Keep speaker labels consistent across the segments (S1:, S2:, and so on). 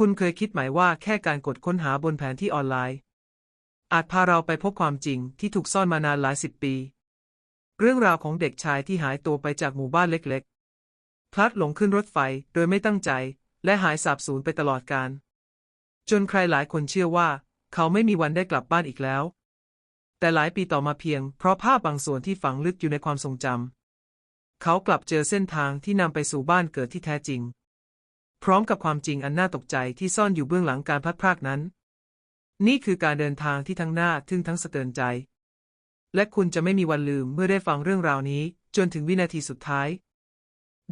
S1: คุณเคยคิดไหมว่าแค่การกดค้นหาบนแผนที่ออนไลน์ อาจพาเราไปพบความจริงที่ถูกซ่อนมานานหลายสิบปี เรื่องราวของเด็กชายที่หายตัวไปจากหมู่บ้านเล็กๆ พลัดหลงขึ้นรถไฟโดยไม่ตั้งใจ และหายสาบสูญไปตลอดกาลจนใครหลายคนเชื่อว่า เขาไม่มีวันได้กลับบ้านอีกแล้ว แต่หลายปีต่อมาเพียง เพราะภาพบางส่วนที่ฝังลึกอยู่ในความทรงจำเขากลับเจอเส้นทางที่นำไปสู่บ้านเกิดที่แท้จริง พร้อมกับความจริงอันน่าตกใจที่ซ่อนอยู่เบื้องหลังการพัดพรากนั้น นี่คือการเดินทางที่ทั้งน่าทึ่งทั้งสะเทือนใจ และคุณจะไม่มีวันลืมเมื่อได้ฟังเรื่องราวนี้ จนถึงวินาทีสุดท้าย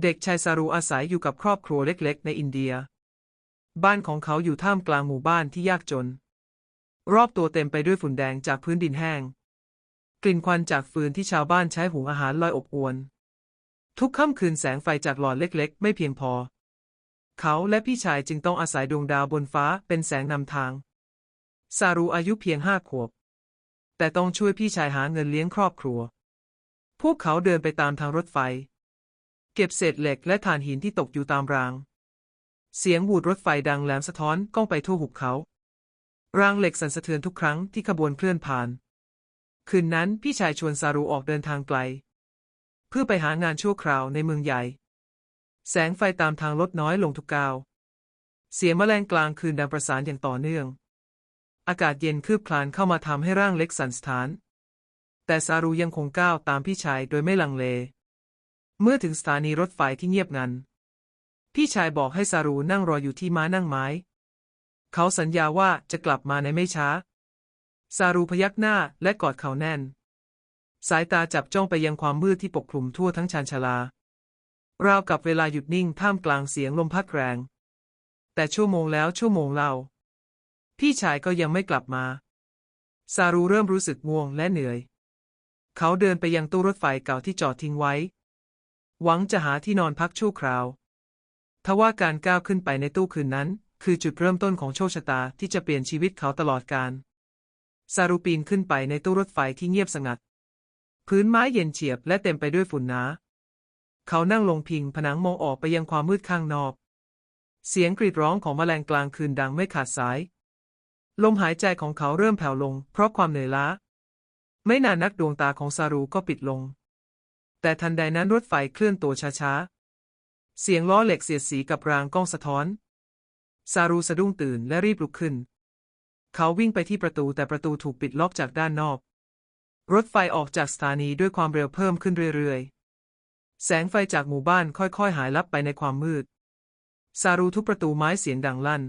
S1: เด็กชายซารูอาศัยอยู่กับครอบครัวเล็กๆ ในอินเดีย บ้านของเขาอยู่ท่ามกลางหมู่บ้านที่ยากจน รอบตัวเต็มไปด้วยฝุ่นแดงจากพื้นดินแห้ง กลิ่นควันจากฟืนที่ชาวบ้านใช้หุงอาหารลอยอบอวน ทุกค่ำคืนแสงไฟจากหลอดเล็ก ๆ ไม่เพียงพอ เขาและพี่ชายจึงต้องอาศัยดวงดาวบนฟ้าเป็นแสงนำทาง ซารูอายุเพียงห้าขวบ แต่ต้องช่วยพี่ชายหาเงินเลี้ยงครอบครัว พวกเขาเดินไปตามทางรถไฟ เก็บเศษเหล็กและถ่านหินที่ตกอยู่ตามราง เสียงบูดรถไฟดังแหลมสะท้อนก้องไปทั่วหุบเขา รางเหล็กสั่นสะเทือนทุกครั้งที่ขบวนเคลื่อนผ่าน คืนนั้นพี่ชายชวนซารูออกเดินทางไกล เพื่อไปหางานชั่วคราวในเมืองใหญ่ แสงไฟตามทางลดน้อยลงทุกก้าว เสียงแมลงกลางคืนดังประสานอย่างต่อเนื่อง อากาศเย็นคืบคลานเข้ามาทำให้ร่างเล็กสั่นสะท้าน แต่ซารูยังคงก้าวตามพี่ชายโดยไม่ลังเล เมื่อถึงสถานีรถไฟที่เงียบงัน พี่ชายบอกให้ซารูนั่งรออยู่ที่ม้านั่งไม้ เขาสัญญาว่าจะกลับมาในไม่ช้า ซารูพยักหน้าและกอดเขาแน่น สายตาจับจ้องไปยังความมืดที่ปกคลุมทั่วทั้งชานชาลา ราวกับเวลาหยุดนิ่งท่ามกลางเสียงลมพัดแรง แต่ชั่วโมงแล้วชั่วโมงเล่า พี่ชายก็ยังไม่กลับมา ซารูเริ่มรู้สึกง่วงและเหนื่อย เขาเดินไปยังตู้รถไฟเก่าที่จอดทิ้งไว้ หวังจะหาที่นอนพักชั่วคราว ทว่าการก้าวขึ้นไปในตู้คืนนั้น คือจุดเริ่มต้นของโชคชะตาที่จะเปลี่ยนชีวิตเขาตลอดกาล ซารูปีนขึ้นไปในตู้รถไฟที่เงียบสงัด พื้นไม้เย็นเฉียบและเต็มไปด้วยฝุ่นหนา เขานั่งลงพิงผนังมองออกไปยังความมืดข้างนอก เสียงกรีดร้องของแมลงกลางคืนดังไม่ขาดสาย ลมหายใจของเขาเริ่มแผ่วลง เพราะความเหนื่อยล้า ไม่นานนักดวงตาของซารูก็ปิดลง แต่ทันใดนั้นรถไฟเคลื่อนตัวช้าๆ เสียงล้อเหล็กเสียดสีกับรางก้องสะท้อน ซารูสะดุ้งตื่นและรีบลุกขึ้น เขาวิ่งไปที่ประตูแต่ประตูถูกปิดล็อกจากด้านนอก รถไฟออกจากสถานีด้วยความเร็วเพิ่มขึ้นเรื่อยๆ แสงไฟจากหมู่บ้านค่อยๆ หายลับไปในความมืด ซารูทุบประตูไม้เสียงดังลั่น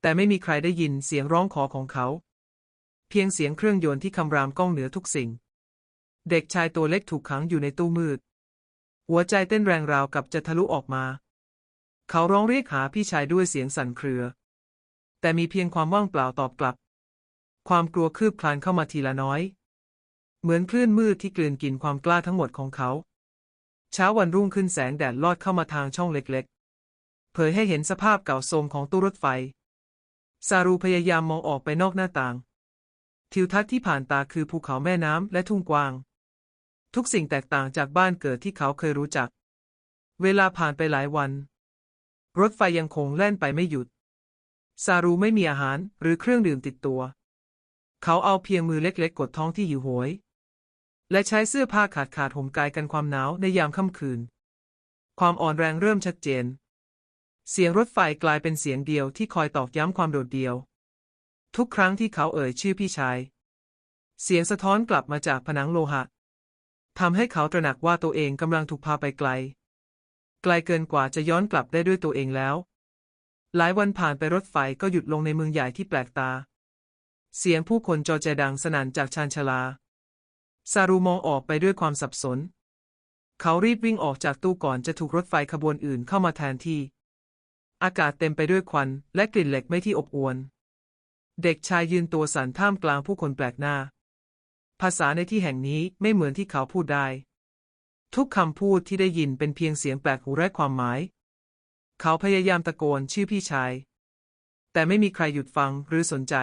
S1: แต่ไม่มีใครได้ยินเสียงร้องขอของเขา เพียงเสียงเครื่องยนต์ที่คำรามก้องเหนือทุกสิ่ง เด็กชายตัวเล็กถูกขังอยู่ในตู้มืด หัวใจเต้นแรงราวกับจะทะลุออกมา เขาร้องเรียกหาพี่ชายด้วยเสียงสั่นเครือ แต่มีเพียงความว่างเปล่าตอบกลับ ความกลัวคืบคลานเข้ามาทีละน้อย เหมือนคลื่นมืดที่กลืนกินความกล้าทั้งหมดของเขา เช้าวันรุ่งขึ้นแสงแดดลอดเข้ามาทางช่องเล็กๆ เผยให้เห็นสภาพเก่าโทรมของตู้รถไฟ ซารูพยายามมองออกไปนอกหน้าต่าง ทิวทัศน์ที่ผ่านตาคือภูเขาแม่น้ำและทุ่งกว้าง ทุกสิ่งแตกต่างจากบ้านเกิดที่เขาเคยรู้จัก เวลาผ่านไปหลายวัน รถไฟยังคงแล่นไปไม่หยุด ซารูไม่มีอาหารหรือเครื่องดื่มติดตัว เขาเอาเพียงมือเล็กๆ กดท้องที่หิวโหย และใช้เสื้อผ้าขาดขาดห่มกายกันความหนาวในยามค่ำคืน ความอ่อนแรงเริ่มชัดเจน เสียงรถไฟกลายเป็นเสียงเดียวที่คอยตอกย้ำความโดดเดี่ยว ทุกครั้งที่เขาเอ่ยชื่อพี่ชาย เสียงสะท้อนกลับมาจากผนังโลหะทำให้เขาตระหนักว่าตัวเองกำลังถูกพาไปไกล ไกลเกินกว่าจะย้อนกลับได้ด้วยตัวเองแล้ว หลายวันผ่านไปรถไฟก็หยุดลงในเมืองใหญ่ที่แปลกตา เสียงผู้คนจอแจดังสนั่นจากชานชาลา ซารูมองออกไปด้วยความสับสน เขารีบวิ่งออกจากตู้ก่อนจะถูกรถไฟขบวนอื่นเข้ามาแทนที่ อากาศเต็มไปด้วยควันและกลิ่นเหล็กไม่ที่อบอวลเด็กชายยืนตัวสั่นท่ามกลางผู้คนแปลกหน้า ภาษาในที่แห่งนี้ไม่เหมือนที่เขาพูดได้ ทุกคำพูดที่ได้ยินเป็นเพียงเสียงแปลกหูไร้ความหมาย เขาพยายามตะโกนชื่อพี่ชาย แต่ไม่มีใครหยุดฟังหรือสนใจ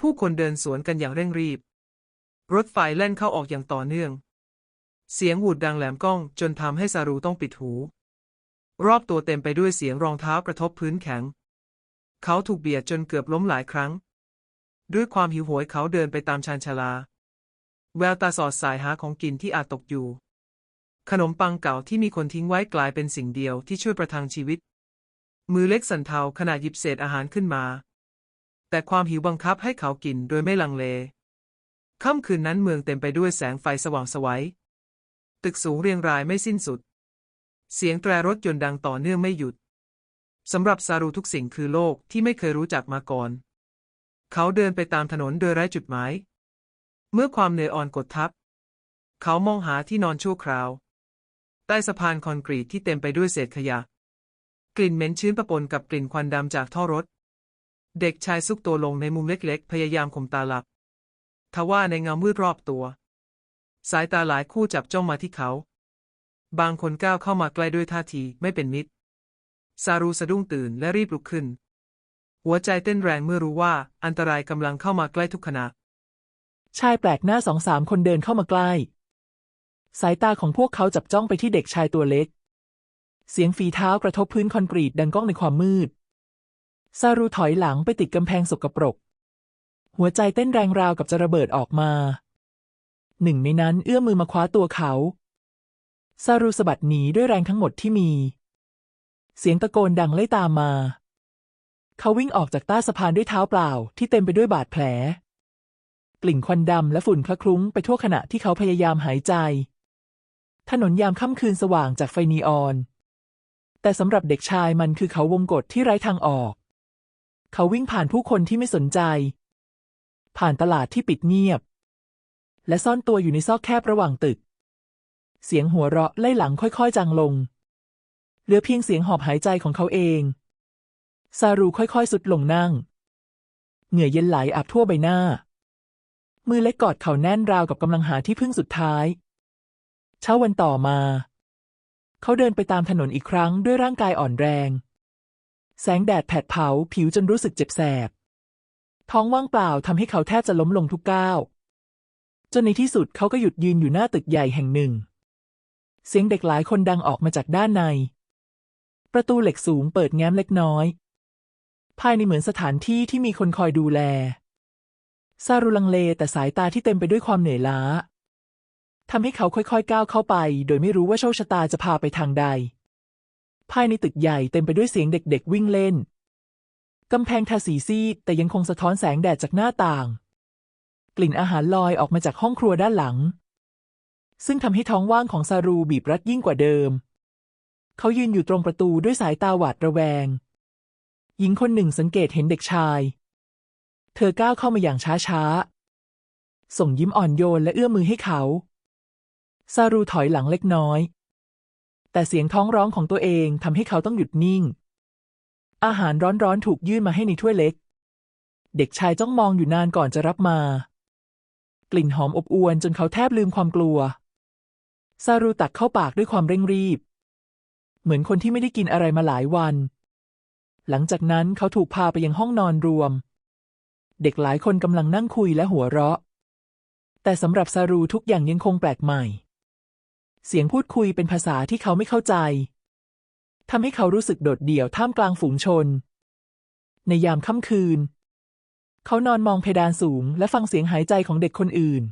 S1: ผู้คนเดินสวนกันอย่างเร่งรีบ รถไฟแล่นเข้าออกอย่างต่อเนื่อง เสียงหูดดังแหลมก้องจนทำให้ซารูต้องปิดหู รอบตัวเต็มไปด้วยเสียงรองเท้ากระทบพื้นแข็ง เขาถูกเบียดจนเกือบล้มหลายครั้ง ด้วยความหิวโหยเขาเดินไปตามชานชาลา แววตาสอดสายหาของกินที่อาจตกอยู่ ขนมปังเก่าที่มีคนทิ้งไว้กลายเป็นสิ่งเดียวที่ช่วยประทังชีวิต มือเล็กสันเทาขณะหยิบเศษอาหารขึ้นมา แต่ความหิวบังคับให้เขากินโดยไม่ลังเล ค่ำคืนนั้นเมืองเต็มไปด้วยแสงไฟสว่างสวัย ตึกสูงเรียงรายไม่สิ้นสุด เสียงแตรรถยนต์ดังต่อเนื่องไม่หยุด สำหรับซารูทุกสิ่งคือโลกที่ไม่เคยรู้จักมาก่อน เขาเดินไปตามถนนโดยไร้จุดหมาย เมื่อความเหนื่อยอ่อนกดทับ เขามองหาที่นอนชั่วคราว ใต้สะพานคอนกรีตที่เต็มไปด้วยเศษขยะ กลิ่นเหม็นชื้นปะปนกับกลิ่นควันดำจากท่อรถ เด็กชายซุกตัวลงในมุมเล็กๆ พยายามข่มตาหลับ ทว่าในเงามืดรอบตัว สายตาหลายคู่จับจ้องมาที่เขา บางคนก้าวเข้ามาใกล้ด้วยท่าทีไม่เป็นมิตร ซารูสะดุ้งตื่นและรีบลุกขึ้น หัวใจเต้นแรงเมื่อรู้ว่าอันตรายกำลังเข้ามาใกล้ทุกขณะ
S2: ชายแปลกหน้าสองสามคนเดินเข้ามาใกล้ สายตาของพวกเขาจับจ้องไปที่เด็กชายตัวเล็ก เสียงฝีเท้ากระทบพื้นคอนกรีตดังก้องในความมืด ซารูถอยหลังไปติดกำแพงสกปรก หัวใจเต้นแรงราวกับจะระเบิดออกมา หนึ่งในนั้นเอื้อมมือมาคว้าตัวเขาซารูสะบัดหนีด้วยแรงทั้งหมดที่มี เสียงตะโกนดังไล่ตามมา เขาวิ่งออกจากใต้สะพานด้วยเท้าเปล่าที่เต็มไปด้วยบาดแผล กลิ่นควันดำและฝุ่นคละคลุ้งไปทั่วขณะที่เขาพยายามหายใจ ถนนยามค่ำคืนสว่างจากไฟนีออน แต่สำหรับเด็กชายมันคือเขาวงกฏที่ไร้ทางออก เขาวิ่งผ่านผู้คนที่ไม่สนใจ ผ่านตลาดที่ปิดเงียบ และซ่อนตัวอยู่ในซอกแคบระหว่างตึก เสียงหัวเราะไล่หลังค่อยๆจางลง เหลือเพียงเสียงหอบหายใจของเขาเอง ซารูค่อยๆสุดลงนั่ง เหงื่อเย็นไหลอาบทั่วใบหน้า มือเล็กกอดเข่าแน่นราวกับกำลังหาที่พึ่งสุดท้าย เช้าวันต่อมา เขาเดินไปตามถนนอีกครั้งด้วยร่างกายอ่อนแรง แสงแดดแผดเผาผิวจนรู้สึกเจ็บแสบ ท้องว่างเปล่าทำให้เขาแทบจะล้มลงทุกก้าว จนในที่สุดเขาก็หยุดยืนอยู่หน้าตึกใหญ่แห่งหนึ่ง เสียงเด็กหลายคนดังออกมาจากด้านใน ประตูเหล็กสูงเปิดแง้มเล็กน้อย ภายในเหมือนสถานที่ที่มีคนคอยดูแล ซารุลังเลแต่สายตาที่เต็มไปด้วยความเหนื่อยล้าทำให้เขาค่อยๆก้าวเข้าไป โดยไม่รู้ว่าโชคชะตาจะพาไปทางใด ภายในตึกใหญ่เต็มไปด้วยเสียงเด็กๆวิ่งเล่น กำแพงทาสีซีดแต่ยังคงสะท้อนแสงแดดจากหน้าต่าง กลิ่นอาหารลอยออกมาจากห้องครัวด้านหลัง ซึ่งทำให้ท้องว่างของซารูบีบรัดยิ่งกว่าเดิม เขายืนอยู่ตรงประตูด้วยสายตาหวาดระแวง หญิงคนหนึ่งสังเกตเห็นเด็กชาย เธอก้าวเข้ามาอย่างช้าๆ ส่งยิ้มอ่อนโยนและเอื้อมมือให้เขา ซารูถอยหลังเล็กน้อย แต่เสียงท้องร้องของตัวเองทำให้เขาต้องหยุดนิ่ง อาหารร้อนๆถูกยื่นมาให้ในถ้วยเล็ก เด็กชายจ้องมองอยู่นานก่อนจะรับมา กลิ่นหอมอบอวลจนเขาแทบลืมความกลัว ซารูตักเข้าปากด้วยความเร่งรีบ เหมือนคนที่ไม่ได้กินอะไรมาหลายวัน หลังจากนั้นเขาถูกพาไปยังห้องนอนรวม เด็กหลายคนกำลังนั่งคุยและหัวเราะ แต่สำหรับซารูทุกอย่างยังคงแปลกใหม่ เสียงพูดคุยเป็นภาษาที่เขาไม่เข้าใจ ทำให้เขารู้สึกโดดเดี่ยวท่ามกลางฝูงชน ในยามค่ำคืน เขานอนมองเพดานสูง และฟังเสียงหายใจของเด็กคนอื่น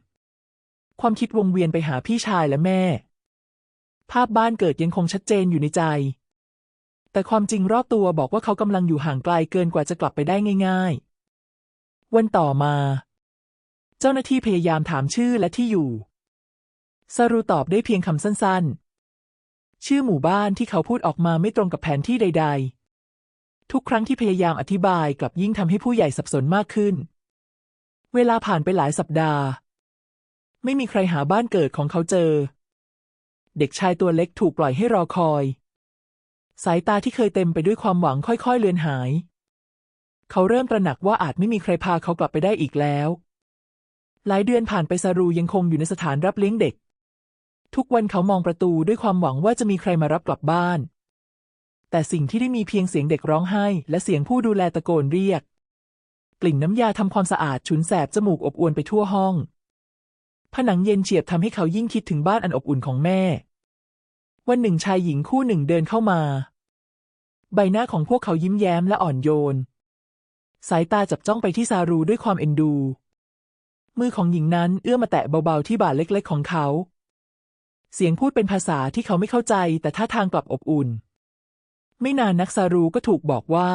S2: ความคิดวงเวียนไปหาพี่ชายและแม่ ภาพบ้านเกิดยังคงชัดเจนอยู่ในใจ แต่ความจริงรอบตัวบอกว่าเขากำลังอยู่ห่างไกลเกินกว่าจะกลับไปได้ง่าย ๆ วันต่อมา เจ้าหน้าที่พยายามถามชื่อและที่อยู่ ซารูตอบได้เพียงคำสั้นๆ ชื่อหมู่บ้านที่เขาพูดออกมาไม่ตรงกับแผนที่ใด ๆ ทุกครั้งที่พยายามอธิบายกลับยิ่งทำให้ผู้ใหญ่สับสนมากขึ้น เวลาผ่านไปหลายสัปดาห์ ไม่มีใครหาบ้านเกิดของเขาเจอ เด็กชายตัวเล็กถูกปล่อยให้รอคอย สายตาที่เคยเต็มไปด้วยความหวังค่อยๆเลือนหาย เขาเริ่มตระหนักว่าอาจไม่มีใครพาเขากลับไปได้อีกแล้ว หลายเดือนผ่านไปซารูยังคงอยู่ในสถานรับเลี้ยงเด็ก ทุกวันเขามองประตูด้วยความหวังว่าจะมีใครมารับกลับบ้าน แต่สิ่งที่ได้มีเพียงเสียงเด็กร้องไห้ และเสียงผู้ดูแลตะโกนเรียก กลิ่นน้ำยาทำความสะอาดฉุนแสบจมูกอบอวนไปทั่วห้อง ผนังเย็นเฉียบทำให้เขายิ่งคิดถึงบ้านอันอบอุ่นของแม่ วันหนึ่งชายหญิงคู่หนึ่งเดินเข้ามา ใบหน้าของพวกเขายิ้มแย้มและอ่อนโยน สายตาจับจ้องไปที่ซารูด้วยความเอ็นดู มือของหญิงนั้นเอื้อมมาแตะเบาๆที่บ่าเล็กๆของเขา เสียงพูดเป็นภาษาที่เขาไม่เข้าใจ แต่ท่าทางกลับอบอุ่น ไม่นานนักซารูก็ถูกบอกว่า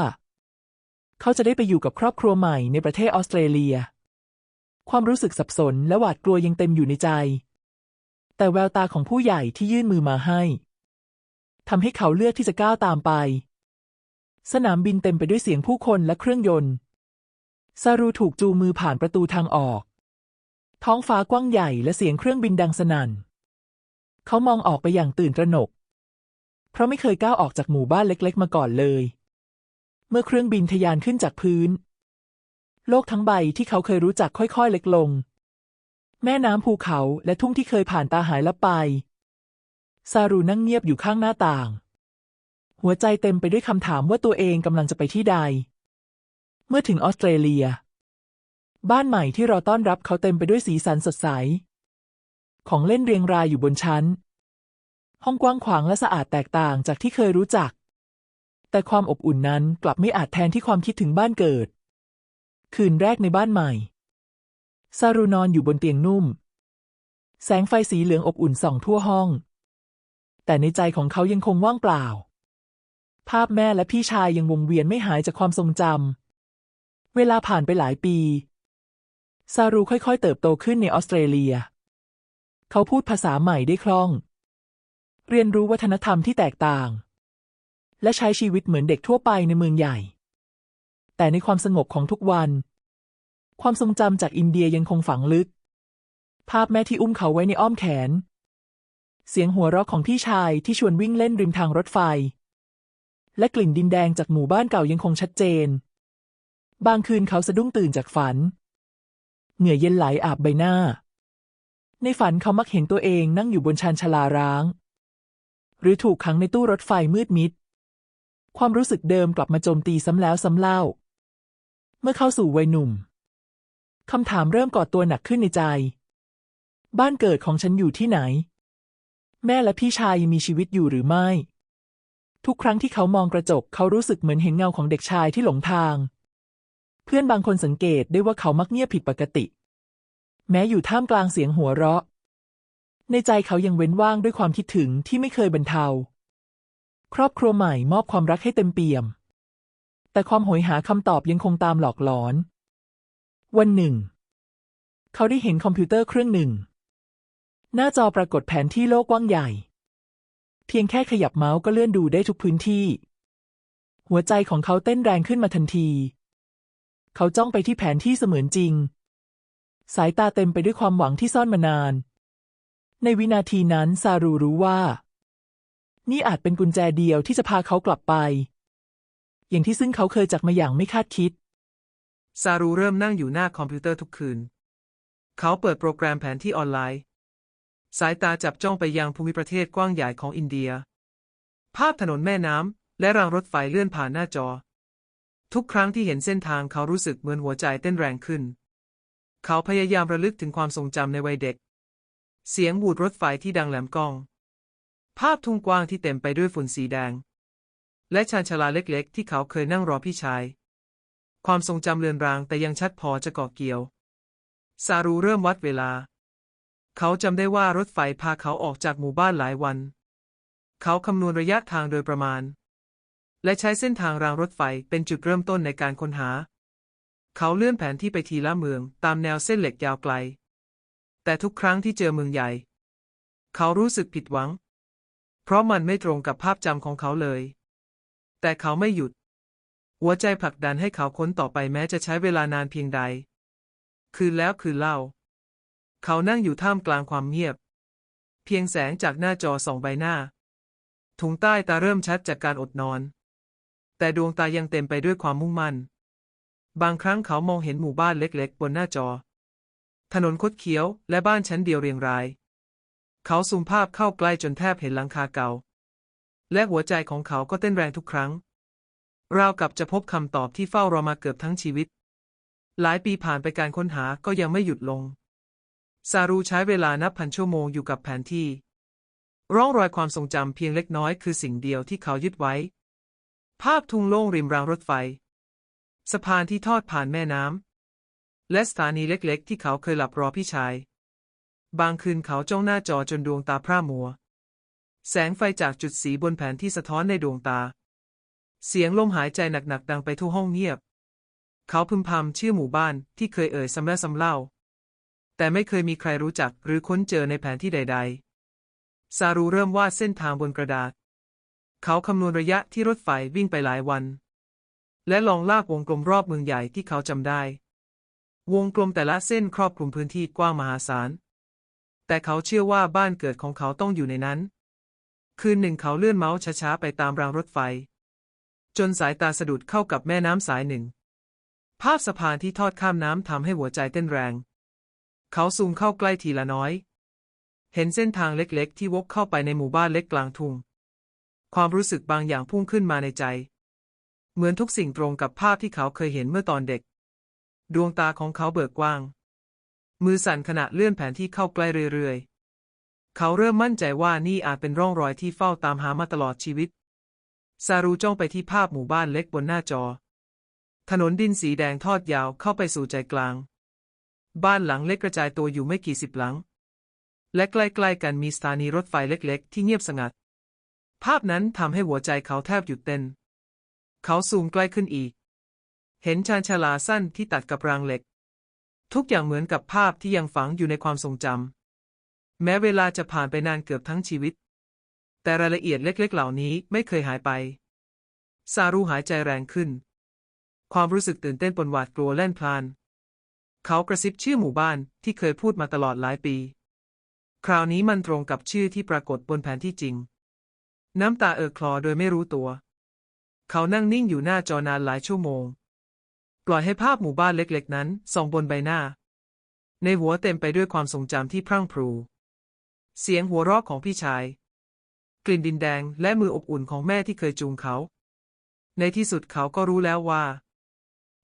S2: เขาจะได้ไปอยู่กับครอบครัวใหม่ในประเทศออสเตรเลีย ความรู้สึกสับสนและหวาดกลัวยังเต็มอยู่ในใจ แต่แววตาของผู้ใหญ่ที่ยื่นมือมาให้ทำให้เขาเลือกที่จะก้าวตามไป สนามบินเต็มไปด้วยเสียงผู้คนและเครื่องยนต์ ซารูถูกจูมือผ่านประตูทางออก ท้องฟ้ากว้างใหญ่และเสียงเครื่องบินดังสนั่น เขามองออกไปอย่างตื่นตระหนก เพราะไม่เคยก้าวออกจากหมู่บ้านเล็กๆ มาก่อนเลย เมื่อเครื่องบินทะยานขึ้นจากพื้น โลกทั้งใบที่เขาเคยรู้จักค่อยๆ เล็กลง แม่น้ำภูเขาและทุ่งที่เคยผ่านตาหายลับไป ซารูนั่งเงียบอยู่ข้างหน้าต่าง หัวใจเต็มไปด้วยคำถามว่าตัวเองกำลังจะไปที่ใด เมื่อถึงออสเตรเลีย บ้านใหม่ที่รอต้อนรับเขาเต็มไปด้วยสีสันสดใส ของเล่นเรียงรายอยู่บนชั้น ห้องกว้างขวางและสะอาดแตกต่างจากที่เคยรู้จัก แต่ความอบอุ่นนั้นกลับไม่อาจแทนที่ความคิดถึงบ้านเกิด คืนแรกในบ้านใหม่ซารูนอนอยู่บนเตียงนุ่ม แสงไฟสีเหลืองอบอุ่นส่องทั่วห้อง แต่ในใจของเขายังคงว่างเปล่า ภาพแม่และพี่ชายยังวงเวียนไม่หายจากความทรงจำเวลาผ่านไปหลายปีซารูค่อยๆ เติบโตขึ้นในออสเตรเลีย เขาพูดภาษาใหม่ได้คล่อง เรียนรู้วัฒนธรรมที่แตกต่าง และใช้ชีวิตเหมือนเด็กทั่วไปในเมืองใหญ่ แต่ในความสงบของทุกวัน ความทรงจำจากอินเดียยังคงฝังลึก ภาพแม่ที่อุ้มเขาไว้ในอ้อมแขน เสียงหัวเราะของพี่ชายที่ชวนวิ่งเล่นริมทางรถไฟ และกลิ่นดินแดงจากหมู่บ้านเก่ายังคงชัดเจน บางคืนเขาสะดุ้งตื่นจากฝัน เหงื่อเย็นไหลอาบใบหน้า ในฝันเขามักเห็นตัวเองนั่งอยู่บนชานชลาร้าง หรือถูกขังในตู้รถไฟมืดมิด ความรู้สึกเดิมกลับมาโจมตีซ้ำแล้วซ้ำเล่า เมื่อเข้าสู่วัยหนุ่มคำถามเริ่มก่อตัวหนักขึ้นในใจ บ้านเกิดของฉันอยู่ที่ไหน แม่และพี่ชายมีชีวิตอยู่หรือไม่ ทุกครั้งที่เขามองกระจก เขารู้สึกเหมือนเห็นเงาของเด็กชายที่หลงทาง เพื่อนบางคนสังเกตได้ว่าเขามักเงียบผิดปกติ แม้อยู่ท่ามกลางเสียงหัวเราะ ในใจเขายังเว้นว่างด้วยความคิดถึงที่ไม่เคยบรรเทา ครอบครัวใหม่มอบความรักให้เต็มเปี่ยม แต่ความโหยหาคำตอบยังคงตามหลอกหลอน วันหนึ่ง เขาได้เห็นคอมพิวเตอร์เครื่องหนึ่ง หน้าจอปรากฏแผนที่โลกกว้างใหญ่ เพียงแค่ขยับเมาส์ก็เลื่อนดูได้ทุกพื้นที่ หัวใจของเขาเต้นแรงขึ้นมาทันที เขาจ้องไปที่แผนที่เสมือนจริง สายตาเต็มไปด้วยความหวังที่ซ่อนมานาน ในวินาทีนั้นซารูรู้ว่า นี่อาจเป็นกุญแจเดียวที่จะพาเขากลับไป อย่างที่ซึ่งเขาเคยจากมาอย่างไม่คาดคิด
S1: ซารูเริ่มนั่งอยู่หน้าคอมพิวเตอร์ทุกคืน เขาเปิดโปรแกรมแผนที่ออนไลน์ สายตาจับจ้องไปยังภูมิประเทศกว้างใหญ่ของอินเดีย ภาพถนนแม่น้ำและรางรถไฟเลื่อนผ่านหน้าจอ ทุกครั้งที่เห็นเส้นทางเขารู้สึกเหมือนหัวใจเต้นแรงขึ้น เขาพยายามระลึกถึงความทรงจำในวัยเด็ก เสียงบูดรถไฟที่ดังแหลมก้อง ภาพทุ่งกว้างที่เต็มไปด้วยฝุ่นสีแดง และชานชาลาเล็กๆ ที่เขาเคยนั่งรอพี่ชาย ความทรงจำเลือนรางแต่ยังชัดพอจะเก่อเกี่ยว ซารูเริ่มวัดเวลา เขาจำได้ว่ารถไฟพาเขาออกจากหมู่บ้านหลายวัน เขาคำนวณระยะทางโดยประมาณ และใช้เส้นทางรางรถไฟเป็นจุดเริ่มต้นในการค้นหา เขาเลื่อนแผนที่ไปทีละเมืองตามแนวเส้นเหล็กยาวไกล แต่ทุกครั้งที่เจอเมืองใหญ่ เขารู้สึกผิดหวัง เพราะมันไม่ตรงกับภาพจำของเขาเลย แต่เขาไม่หยุด หัวใจผลักดันให้เขาค้นต่อไปแม้จะใช้เวลานานเพียงใด คืนแล้วคืนเล่า เขานั่งอยู่ท่ามกลางความเงียบ เพียงแสงจากหน้าจอส่องใบหน้า ถุงใต้ตาเริ่มชัดจากการอดนอน แต่ดวงตายังเต็มไปด้วยความมุ่งมั่น บางครั้งเขามองเห็นหมู่บ้านเล็กๆ บนหน้าจอ ถนนคดเคี้ยวและบ้านชั้นเดียวเรียงราย เขาซูมภาพเข้าใกล้จนแทบเห็นหลังคาเก่า และหัวใจของเขาก็เต้นแรงทุกครั้ง ราวกับจะพบคำตอบที่เฝ้ารอมาเกือบทั้งชีวิต หลายปีผ่านไปการค้นหาก็ยังไม่หยุดลง ซารูใช้เวลานับพันชั่วโมงอยู่กับแผนที่ ร่องรอยความทรงจำเพียงเล็กน้อยคือสิ่งเดียวที่เขายึดไว้ ภาพทุ่งโล่งริมรางรถไฟ สะพานที่ทอดผ่านแม่น้ำ และสถานีเล็กๆ ที่เขาเคยหลับรอพี่ชาย บางคืนเขาจ้องหน้าจอจนดวงตาพร่ามัว แสงไฟจากจุดสีบนแผนที่สะท้อนในดวงตา เสียงลมหายใจหนักๆ ดังไปทั่วห้องเงียบ เขาพึมพำชื่อหมู่บ้านที่เคยเอ่ยซ้ำแล้วซ้ำเล่า แต่ไม่เคยมีใครรู้จักหรือค้นเจอในแผนที่ใด ๆ ซารูเริ่มวาดเส้นทางบนกระดาษ เขาคำนวณระยะที่รถไฟวิ่งไปหลายวัน และลองลากวงกลมรอบเมืองใหญ่ที่เขาจำได้ วงกลมแต่ละเส้นครอบคลุมพื้นที่กว้างมหาศาล แต่เขาเชื่อว่าบ้านเกิดของเขาต้องอยู่ในนั้น คืนหนึ่งเขาเลื่อนเมาส์ช้าๆไปตามรางรถไฟ จนสายตาสะดุดเข้ากับแม่น้ำสายหนึ่ง ภาพสะพานที่ทอดข้ามน้ำทำให้หัวใจเต้นแรง เขาซูมเข้าใกล้ทีละน้อย เห็นเส้นทางเล็กๆ ที่วกเข้าไปในหมู่บ้านเล็กกลางทุ่ง ความรู้สึกบางอย่างพุ่งขึ้นมาในใจ เหมือนทุกสิ่งตรงกับภาพที่เขาเคยเห็นเมื่อตอนเด็ก ดวงตาของเขาเบิกกว้าง มือสั่นขณะเลื่อนแผนที่เข้าใกล้เรื่อยๆ เขาเริ่มมั่นใจว่านี่อาจเป็นร่องรอยที่เฝ้าตามหามาตลอดชีวิต ซารูจ้องไปที่ภาพหมู่บ้านเล็กบนหน้าจอ ถนนดินสีแดงทอดยาวเข้าไปสู่ใจกลาง บ้านหลังเล็กกระจายตัวอยู่ไม่กี่สิบหลัง และใกล้ๆกันมีสถานีรถไฟเล็กๆ ที่เงียบสงัด ภาพนั้นทำให้หัวใจเขาแทบหยุดเต้น เขาซูมใกล้ขึ้นอีก เห็นชานชาลาสั้นที่ตัดกับรางเหล็ก ทุกอย่างเหมือนกับภาพที่ยังฝังอยู่ในความทรงจำแม้เวลาจะผ่านไปนานเกือบทั้งชีวิต แต่รายละเอียดเล็กๆ เหล่านี้ไม่เคยหายไป ซารูหายใจแรงขึ้น ความรู้สึกตื่นเต้นปนหวาดกลัวแล่นพลาน เขากระซิบชื่อหมู่บ้านที่เคยพูดมาตลอดหลายปี คราวนี้มันตรงกับชื่อที่ปรากฏบนแผนที่จริง น้ำตาเอ่อคลอโดยไม่รู้ตัว เขานั่งนิ่งอยู่หน้าจอนานหลายชั่วโมง ปล่อยให้ภาพหมู่บ้านเล็กๆ นั้นส่องบนใบหน้า ในหัวเต็มไปด้วยความทรงจำที่พรั่งพรู เสียงหัวเราะของพี่ชาย กลิ่นดินแดงและมืออบอุ่นของแม่ที่เคยจูงเขา ในที่สุดเขาก็รู้แล้วว่า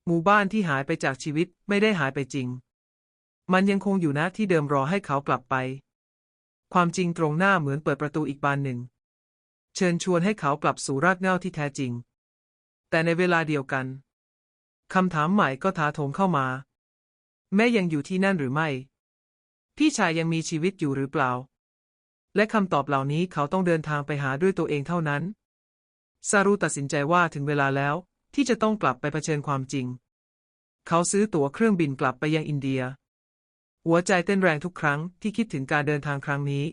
S1: หมู่บ้านที่หายไปจากชีวิตไม่ได้หายไปจริง มันยังคงอยู่นะที่เดิมรอให้เขากลับไป ความจริงตรงหน้าเหมือนเปิดประตูอีกบานหนึ่ง เชิญชวนให้เขากลับสู่รากเหง้าที่แท้จริง แต่ในเวลาเดียวกันคำถามใหม่ก็ท้าโถมเข้ามา แม่ยังอยู่ที่นั่นหรือไม่ พี่ชายยังมีชีวิตอยู่หรือเปล่า และคำตอบเหล่านี้เขาต้องเดินทางไปหาด้วยตัวเองเท่านั้น ซารูตัดสินใจว่าถึงเวลาแล้วที่จะต้องกลับไปเผชิญความจริง เขาซื้อตั๋วเครื่องบินกลับไปยังอินเดีย หัวใจเต้นแรงทุกครั้งที่คิดถึงการเดินทางครั้งนี้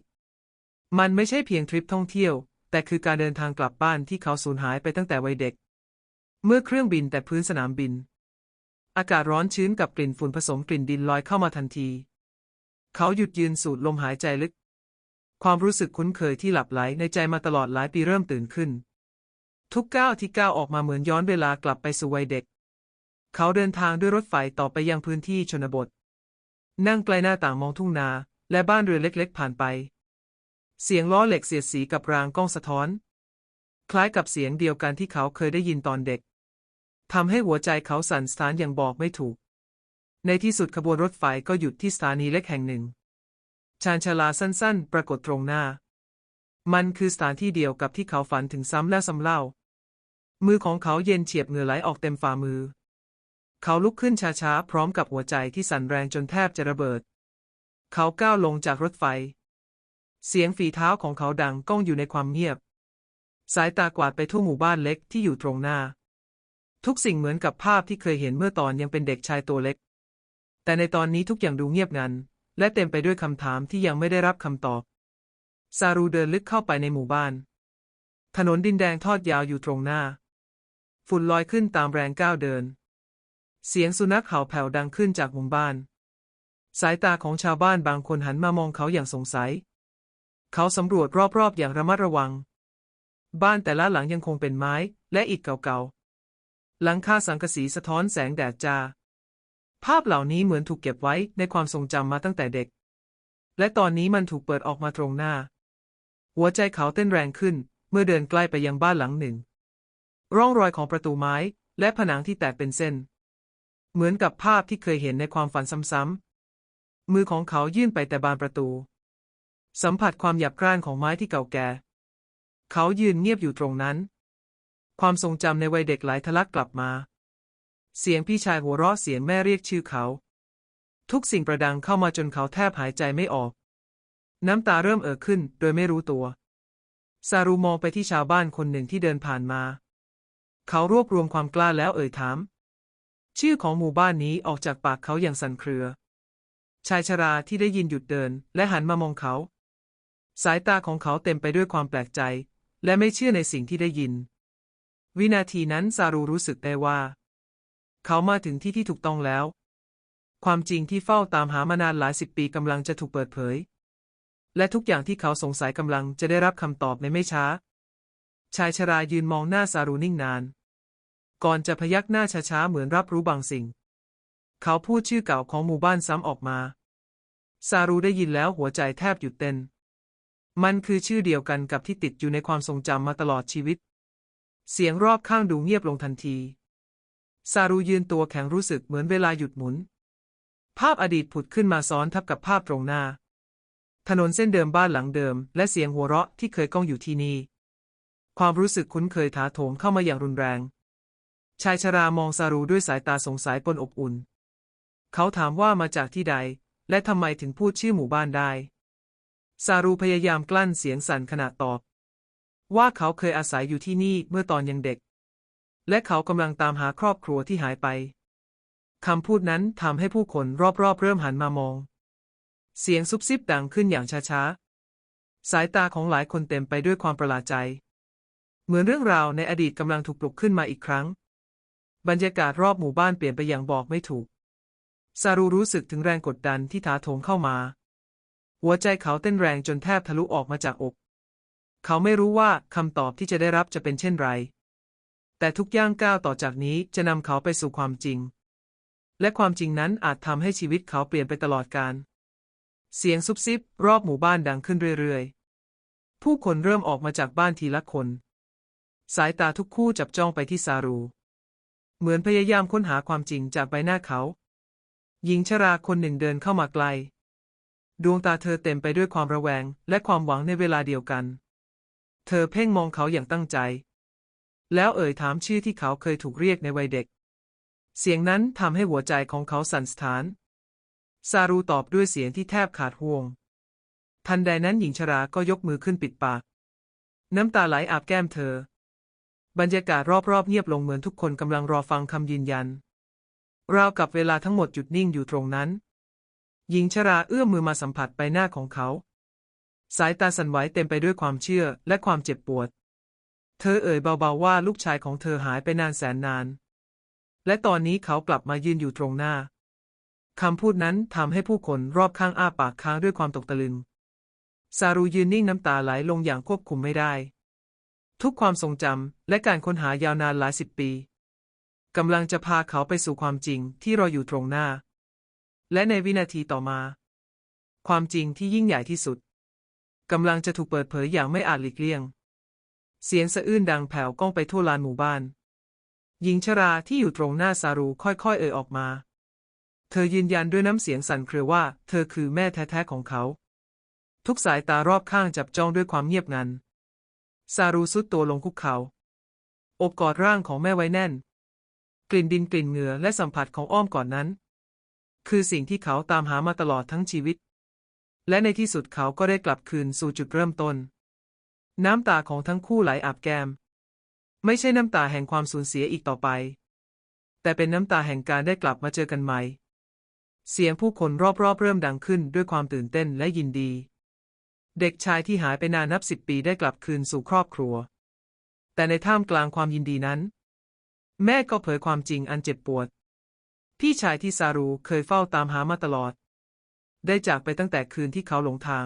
S1: มันไม่ใช่เพียงทริปท่องเที่ยว แต่คือการเดินทางกลับบ้านที่เขาสูญหายไปตั้งแต่วัยเด็ก เมื่อเครื่องบินแต่พื้นสนามบิน อากาศร้อนชื้นกับกลิ่นฝุ่นผสมกลิ่นดินลอยเข้ามาทันที เขาหยุดยืนสูดลมหายใจลึก ความรู้สึกคุ้นเคยที่หลับไหลในใจมาตลอดหลายปีเริ่มตื่นขึ้น ทุกก้าวที่ก้าวออกมาเหมือนย้อนเวลากลับไปสู่วัยเด็ก เขาเดินทางด้วยรถไฟต่อไปยังพื้นที่ชนบท นั่งไกลหน้าต่างมองทุ่งนาและบ้านเรือนเล็ก ๆ ผ่านไป เสียงล้อเหล็กเสียดสีกับรางกล้องสะท้อน คล้ายกับเสียงเดียวกันที่เขาเคยได้ยินตอนเด็ก ทำให้หัวใจเขาสั่นสานอย่างบอกไม่ถูก ในที่สุดขบวนรถไฟก็หยุดที่สถานีเล็กแห่งหนึ่ง ชานชาลาสั้นๆ ปรากฏตรงหน้า มันคือสถานที่เดียวกับที่เขาฝันถึงซ้ำและซ้ำเล่า มือของเขาเย็นเฉียบเหงื่อไหลออกเต็มฝ่ามือ เขาลุกขึ้นช้าๆ พร้อมกับหัวใจที่สั่นแรงจนแทบจะระเบิด เขาก้าวลงจากรถไฟ เสียงฝีเท้าของเขาดังก้องอยู่ในความเงียบ สายตากวาดไปทั่วหมู่บ้านเล็กที่อยู่ตรงหน้า ทุกสิ่งเหมือนกับภาพที่เคยเห็นเมื่อตอนยังเป็นเด็กชายตัวเล็ก แต่ในตอนนี้ทุกอย่างดูเงียบงัน และเต็มไปด้วยคำถามที่ยังไม่ได้รับคำตอบ ซารูเดินลึกเข้าไปในหมู่บ้าน ถนนดินแดงทอดยาวอยู่ตรงหน้า ฝุ่นลอยขึ้นตามแรงก้าวเดิน เสียงสุนัขเห่าแผ่วดังขึ้นจากหมุมบ้าน สายตาของชาวบ้านบางคนหันมามองเขาอย่างสงสัย เขาสำรวจรอบๆอย่างระมัดระวัง บ้านแต่ละหลังยังคงเป็นไม้และอิฐเก่าๆ หลังคาสังกะสีสะท้อนแสงแดดจ้า ภาพเหล่านี้เหมือนถูกเก็บไว้ในความทรงจำมาตั้งแต่เด็ก และตอนนี้มันถูกเปิดออกมาตรงหน้า หัวใจเขาเต้นแรงขึ้นเมื่อเดินใกล้ไปยังบ้านหลังหนึ่ง ร่องรอยของประตูไม้ และผนังที่แตกเป็นเส้น เหมือนกับภาพที่เคยเห็นในความฝันซ้ำๆ มือของเขายื่นไปแต่บานประตู สัมผัสความหยาบกร้านของไม้ที่เก่าแก่ เขายืนเงียบอยู่ตรงนั้น ความทรงจำในวัยเด็กไหลทะลักกลับมา เสียงพี่ชายหัวเราะเสียงแม่เรียกชื่อเขา ทุกสิ่งประดังเข้ามาจนเขาแทบหายใจไม่ออก น้ำตาเริ่มเอ่อขึ้นโดยไม่รู้ตัว ซารูมองไปที่ชาวบ้านคนหนึ่งที่เดินผ่านมา เขารวบรวมความกล้าแล้วเอ่ยถาม ชื่อของหมู่บ้านนี้ออกจากปากเขาอย่างสั่นเครือ ชายชราที่ได้ยินหยุดเดิน และหันมามองเขา สายตาของเขาเต็มไปด้วยความแปลกใจ และไม่เชื่อในสิ่งที่ได้ยิน วินาทีนั้นซารูรู้สึกได้ว่า เขามาถึงที่ที่ถูกต้องแล้ว ความจริงที่เฝ้าตามหามานานหลายสิบปีกำลังจะถูกเปิดเผย และทุกอย่างที่เขาสงสัยกำลังจะได้รับคำตอบในไม่ช้า ชายชรายืนมองหน้าซารูนิ่งนาน ก่อนจะพยักหน้าช้าๆเหมือนรับรู้บางสิ่ง เขาพูดชื่อเก่าของหมู่บ้านซ้ำออกมา ซารูได้ยินแล้วหัวใจแทบหยุดเต้นมันคือชื่อเดียวกันกับที่ติดอยู่ในความทรงจำมาตลอดชีวิต เสียงรอบข้างดูเงียบลงทันที ซารูยืนตัวแข็งรู้สึกเหมือนเวลาหยุดหมุน ภาพอดีตผุดขึ้นมาซ้อนทับกับภาพตรงหน้า ถนนเส้นเดิมบ้านหลังเดิม และเสียงหัวเราะที่เคยก้องอยู่ที่นี่ ความรู้สึกคุ้นเคยถาโถมเข้ามาอย่างรุนแรง ชายชรามองซารูด้วยสายตาสงสัยปนอบอุ่น เขาถามว่ามาจากที่ใด และทำไมถึงพูดชื่อหมู่บ้านได้ ซารูพยายามกลั้นเสียงสั่นขณะตอบ ว่าเขาเคยอาศัยอยู่ที่นี่เมื่อตอนยังเด็ก และเขากำลังตามหาครอบครัวที่หายไปคำพูดนั้นทำให้ผู้คนรอบๆ เริ่มหันมามอง เสียงซุบซิบดังขึ้นอย่างช้าๆ สายตาของหลายคนเต็มไปด้วยความประหลาดใจ เหมือนเรื่องราวในอดีตกำลังถูกปลุกขึ้นมาอีกครั้ง บรรยากาศรอบหมู่บ้านเปลี่ยนไปอย่างบอกไม่ถูก ซารูรู้สึกถึงแรงกดดันที่ถาโถมเข้ามา หัวใจเขาเต้นแรงจนแทบทะลุออกมาจากอก เขาไม่รู้ว่าคำตอบที่จะได้รับจะเป็นเช่นไร แต่ทุกย่างก้าวต่อจากนี้จะนำเขาไปสู่ความจริง และความจริงนั้นอาจทำให้ชีวิตเขาเปลี่ยนไปตลอดกาล เสียงซุบซิบรอบหมู่บ้านดังขึ้นเรื่อยๆ ผู้คนเริ่มออกมาจากบ้านทีละคน สายตาทุกคู่จับจ้องไปที่ซารู เหมือนพยายามค้นหาความจริงจากใบหน้าเขา หญิงชราคนหนึ่งเดินเข้ามาไกล ดวงตาเธอเต็มไปด้วยความระแวงและความหวังในเวลาเดียวกัน เธอเพ่งมองเขาอย่างตั้งใจ แล้วเอ่ยถามชื่อที่เขาเคยถูกเรียกในวัยเด็ก เสียงนั้นทำให้หัวใจของเขาสั่นสะท้าน ซารูตอบด้วยเสียงที่แทบขาดห่วง ทันใดนั้นหญิงชราก็ยกมือขึ้นปิดปาก น้ำตาไหลอาบแก้มเธอ บรรยากาศรอบๆเงียบลงเหมือนทุกคนกำลังรอฟังคำยืนยัน ราวกับเวลาทั้งหมดหยุดนิ่งอยู่ตรงนั้น หญิงชราเอื้อมมือมาสัมผัสใบหน้าของเขา สายตาสั่นไหวเต็มไปด้วยความเชื่อและความเจ็บปวด เธอเอ่ยเบาๆว่าลูกชายของเธอหายไปนานแสนนาน และตอนนี้เขากลับมายืนอยู่ตรงหน้าคำพูดนั้นทำให้ผู้คนรอบข้างอ้าปากค้างด้วยความตกตะลึง ซารูยืนนิ่งน้ำตาไหลลงอย่างควบคุมไม่ได้ ทุกความทรงจำและการค้นหายาวนานหลายสิบปีกำลังจะพาเขาไปสู่ความจริงที่รออยู่ตรงหน้า และในวินาทีต่อมา ความจริงที่ยิ่งใหญ่ที่สุด กำลังจะถูกเปิดเผยอย่างไม่อาจหลีกเลี่ยง เสียงสะอื้นดังแผ่วก้องไปทั่วลานหมู่บ้าน หญิงชราที่อยู่ตรงหน้าซารูค่อยๆ เอ่ยออกมา เธอยืนยันด้วยน้ำเสียงสั่นเครือว่า เธอคือแม่แท้ๆของเขา ทุกสายตารอบข้างจับจ้องด้วยความเงียบงัน ซารูสุดตัวลงคุกเขาอบกอดร่างของแม่ไว้แน่น กลิ่นดินกลิ่นเหงื่อและสัมผัสของอ้อมกอดนั้น คือสิ่งที่เขาตามหามาตลอดทั้งชีวิต และในที่สุดเขาก็ได้กลับคืนสู่จุดเริ่มต้น น้ำตาของทั้งคู่ไหลอาบแก้ม ไม่ใช่น้ำตาแห่งความสูญเสียอีกต่อไป แต่เป็นน้ำตาแห่งการได้กลับมาเจอกันใหม่ เสียงผู้คนรอบๆเริ่มดังขึ้นด้วยความตื่นเต้นและยินดี เด็กชายที่หายไปนานนับสิบปีได้กลับคืนสู่ครอบครัว แต่ในท่ามกลางความยินดีนั้น แม่ก็เผยความจริงอันเจ็บปวด พี่ชายที่ซารูเคยเฝ้าตามหามาตลอด ได้จากไปตั้งแต่คืนที่เขาหลงทาง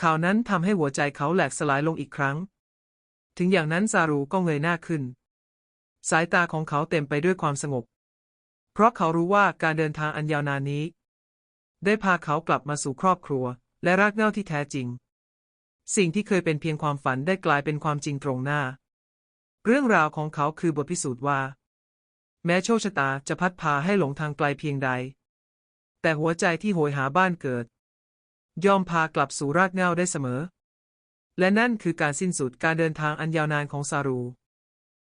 S1: ข่าวนั้นทำให้หัวใจเขาแหลกสลายลงอีกครั้ง ถึงอย่างนั้นซารูก็เงยหน้าขึ้น สายตาของเขาเต็มไปด้วยความสงบ เพราะเขารู้ว่าการเดินทางอันยาวนานนี้ ได้พาเขากลับมาสู่ครอบครัว และรากเหง้าที่แท้จริง สิ่งที่เคยเป็นเพียงความฝันได้กลายเป็นความจริงตรงหน้า เรื่องราวของเขาคือบทพิสูจน์ว่า แม้โชคชะตาจะพัดพาให้หลงทางไกลเพียงใด แต่หัวใจที่โหยหาบ้านเกิด ยอมพากลับสู่รากเหง้าได้เสมอ และนั่นคือการสิ้นสุดการเดินทางอันยาวนานของซารู